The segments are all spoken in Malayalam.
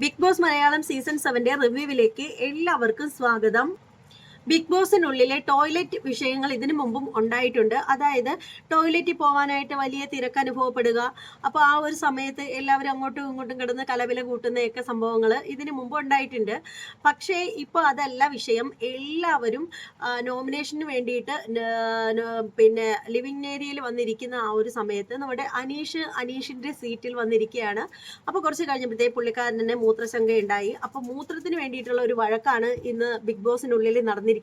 ബിഗ് ബോസ് മലയാളം സീസൺ സെവന്റെ റിവ്യൂവിലേക്ക് എല്ലാവർക്കും സ്വാഗതം. ബിഗ് ബോസിനുള്ളിലെ ടോയ്ലറ്റ് വിഷയങ്ങൾ ഇതിനു മുമ്പും ഉണ്ടായിട്ടുണ്ട്. അതായത് ടോയ്ലറ്റിൽ പോകാനായിട്ട് വലിയ തിരക്ക് അനുഭവപ്പെടുക. അപ്പോൾ ആ ഒരു സമയത്ത് എല്ലാവരും അങ്ങോട്ടും ഇങ്ങോട്ടും കിടന്ന് കലവില കൂട്ടുന്നതൊക്കെ സംഭവങ്ങൾ ഇതിനു മുമ്പ് ഉണ്ടായിട്ടുണ്ട്. പക്ഷേ ഇപ്പോൾ അതല്ല വിഷയം. എല്ലാവരും നോമിനേഷന് വേണ്ടിയിട്ട് പിന്നെ ലിവിങ് ഏരിയയിൽ വന്നിരിക്കുന്ന ആ ഒരു സമയത്ത് നമ്മുടെ അനീഷ് അനീഷിന്റെ സീറ്റിൽ വന്നിരിക്കുകയാണ്. അപ്പോൾ കുറച്ച് കഴിഞ്ഞപ്പോഴത്തേക്ക് പുള്ളിക്കാരനെ മൂത്രശങ്ക ഉണ്ടായി അപ്പോൾ മൂത്രത്തിന് വേണ്ടിയിട്ടുള്ള ഒരു വഴക്കാണ് ഇന്ന് ബിഗ് ബോസിനുള്ളിൽ നടന്നിരിക്കുന്നത്.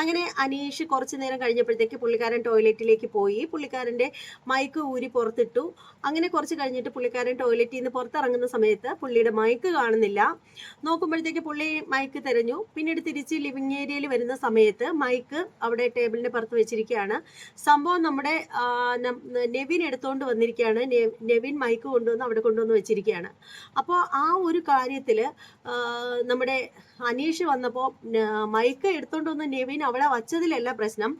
അങ്ങനെ അനീഷ് കുറച്ച് നേരം കഴിഞ്ഞപ്പോഴത്തേക്ക് പുള്ളിക്കാരൻ ടോയ്ലറ്റിലേക്ക് പോയി. പുള്ളിക്കാരന്റെ മൈക്ക് ഊരി പുറത്തിട്ടു. അങ്ങനെ കുറച്ച് കഴിഞ്ഞിട്ട് പുള്ളിക്കാരൻ ടോയ്ലറ്റിൽ നിന്ന് പുറത്തിറങ്ങുന്ന സമയത്ത് പുള്ളിയുടെ മൈക്ക് കാണുന്നില്ല. നോക്കുമ്പോഴത്തേക്ക് പുള്ളി മൈക്ക് തിരഞ്ഞു. പിന്നീട് തിരിച്ച് ലിവിങ് ഏരിയയിൽ വരുന്ന സമയത്ത് മൈക്ക് അവിടെ ടേബിളിന്റെ പുറത്ത് വെച്ചിരിക്കുകയാണ്. സംഭവം നമ്മുടെ നെവിൻ എടുത്തുകൊണ്ട് വന്നിരിക്കുകയാണ്. നെവിൻ മൈക്ക് കൊണ്ടുവന്ന് അവിടെ കൊണ്ടുവന്ന് വെച്ചിരിക്കുകയാണ്. അപ്പോൾ ആ ഒരു കാര്യത്തിൽ നമ്മുടെ അനീഷ് വന്നപ്പോൾ മൈക്ക് എടുത്തുകൊണ്ട് വന്ന് നെവിൻ അവിടെ വച്ചതിലല്ല പ്രശ്നം.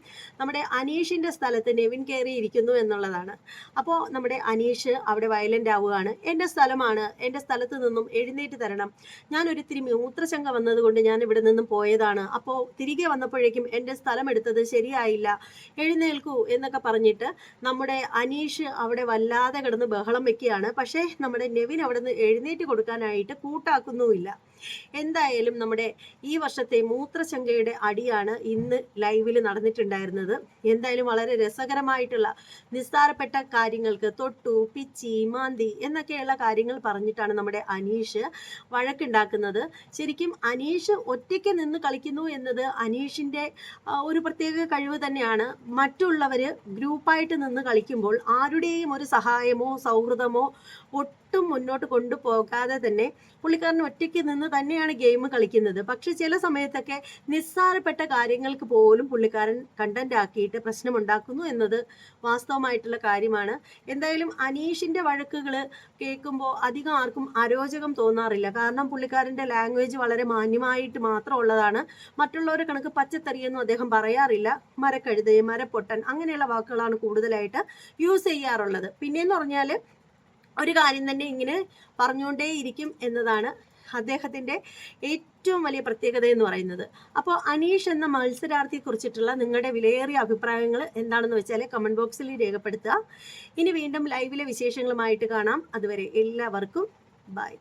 നമ്മുടെ അനീഷിന്റെ സ്ഥലത്ത് നെവിൻ കയറി ഇരിക്കുന്നു എന്നുള്ളതാണ്. അപ്പോൾ നമ്മുടെ അനീഷ് അവിടെ വയലന്റ് ആവുകയാണ്. എന്റെ സ്ഥലമാണ്. എന്റെ സ്ഥലത്ത് നിന്നും എഴുന്നേറ്റ് തരണം. ഞാൻ ഒരിത്തിരി മൂത്രശങ്ക വന്നതുകൊണ്ട് ഞാൻ ഇവിടെ നിന്നും പോയതാണ്. അപ്പോൾ തിരികെ വന്നപ്പോഴേക്കും എന്റെ സ്ഥലം എടുത്തത് ശരിയായില്ല. എഴുന്നേൽക്കൂ എന്നൊക്കെ പറഞ്ഞിട്ട് നമ്മുടെ അനീഷ് അവിടെ വല്ലാതെ കിടന്ന് ബഹളം വെക്കുകയാണ്. പക്ഷേ നമ്മുടെ നെവിൻ അവിടെ നിന്ന് എഴുന്നേറ്റ് കൊടുക്കാനായിട്ട് കൂട്ടാക്കുന്നുമില്ല. എന്തായാലും നമ്മുടെ ഈ വർഷത്തെ മൂത്രശങ്കയുടെ അടിയാണ് ഇന്ന് ലൈവിൽ നടന്നിട്ടുണ്ടായിരുന്നത്. എന്തായാലും വളരെ രസകരമായിട്ടുള്ള നിസ്സാരപ്പെട്ട കാര്യങ്ങൾക്ക് തൊട്ടു പിച്ചി മാന്തി എന്നൊക്കെയുള്ള കാര്യങ്ങൾ പറഞ്ഞിട്ടാണ് നമ്മുടെ അനീഷ് വഴക്കുണ്ടാക്കുന്നത്. ശരിക്കും അനീഷ് ഒറ്റയ്ക്ക് നിന്ന് കളിക്കുന്നു എന്നത് അനീഷിന്റെ ഒരു പ്രത്യേക കഴിവ് തന്നെയാണ്. മറ്റുള്ളവർ ഗ്രൂപ്പായിട്ട് നിന്ന് കളിക്കുമ്പോൾ ആരുടെയും ഒരു സഹായമോ സൗഹൃദമോ ഒട്ടും മുന്നോട്ട് കൊണ്ടുപോകാതെ തന്നെ പുള്ളിക്കാരൻ ഒറ്റയ്ക്ക് നിന്ന് തന്നെയാണ് ഗെയിം കളിക്കുന്നത്. പക്ഷെ ചില സമയത്തൊക്കെ നിസ്സാരപ്പെട്ട കാര്യങ്ങൾക്ക് പോലും പുള്ളിക്കാരൻ കണ്ടന്റ് ആക്കിയിട്ട് പ്രശ്നമുണ്ടാക്കുന്നു എന്നത് വാസ്തവമായിട്ടുള്ള കാര്യമാണ്. എന്തായാലും അനീഷിന്റെ വഴക്കുകൾ കേൾക്കുമ്പോൾ അധികം ആർക്കും അരോചകം തോന്നാറില്ല. കാരണം പുള്ളിക്കാരന്റെ ലാംഗ്വേജ് വളരെ മാന്യമായിട്ട് മാത്രം ഉള്ളതാണ് മറ്റുള്ളവരെ കണക്ക് പച്ചത്തറിയൊന്നും അദ്ദേഹം പറയാറില്ല. മരക്കഴുത മരപ്പൊട്ടൻ അങ്ങനെയുള്ള വാക്കുകളാണ് കൂടുതലായിട്ട് യൂസ് ചെയ്യാറുള്ളത്. പിന്നെയെന്ന് പറഞ്ഞാൽ ഒരു കാര്യം തന്നെ ഇങ്ങനെ പറഞ്ഞുകൊണ്ടേയിരിക്കും എന്നതാണ് അദ്ദേഹത്തിന്റെ ഏറ്റവും വലിയ പ്രത്യേകത എന്ന് പറയുന്നത്. അപ്പോൾ അനീഷ് എന്ന മത്സരാർത്ഥിയെ കുറിച്ചിട്ടുള്ള നിങ്ങളുടെ വിലയേറിയ അഭിപ്രായങ്ങൾ എന്താണെന്ന് വെച്ചാൽ കമന്റ് ബോക്സിൽ രേഖപ്പെടുത്തുക. ഇനി വീണ്ടും ലൈവിലെ വിശേഷങ്ങളുമായിട്ട് കാണാം. അതുവരെ എല്ലാവർക്കും ബൈ